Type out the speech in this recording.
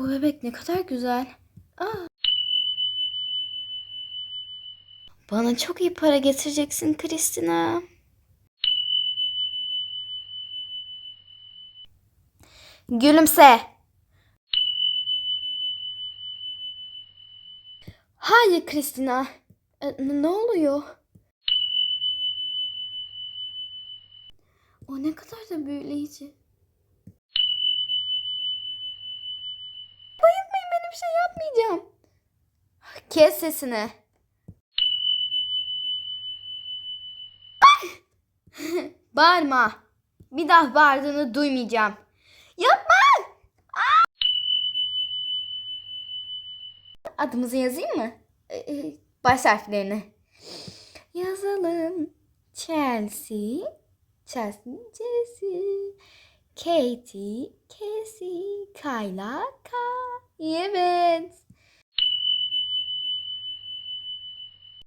Bu bebek ne kadar güzel. Aa. Bana çok iyi para getireceksin Kristina. Gülümse. Hayır Kristina. E, ne oluyor? O ne kadar da büyüleyici. Yapmayacağım. Kes sesini. Bağırma. Bir daha bağırdığını duymayacağım. Yapma. Adımızı yazayım mı? Ee, e, baş harflerini. Yazalım. Chelsea. Chelsea. Chelsea. Katie. Casey. Kayla. Ka. Evet.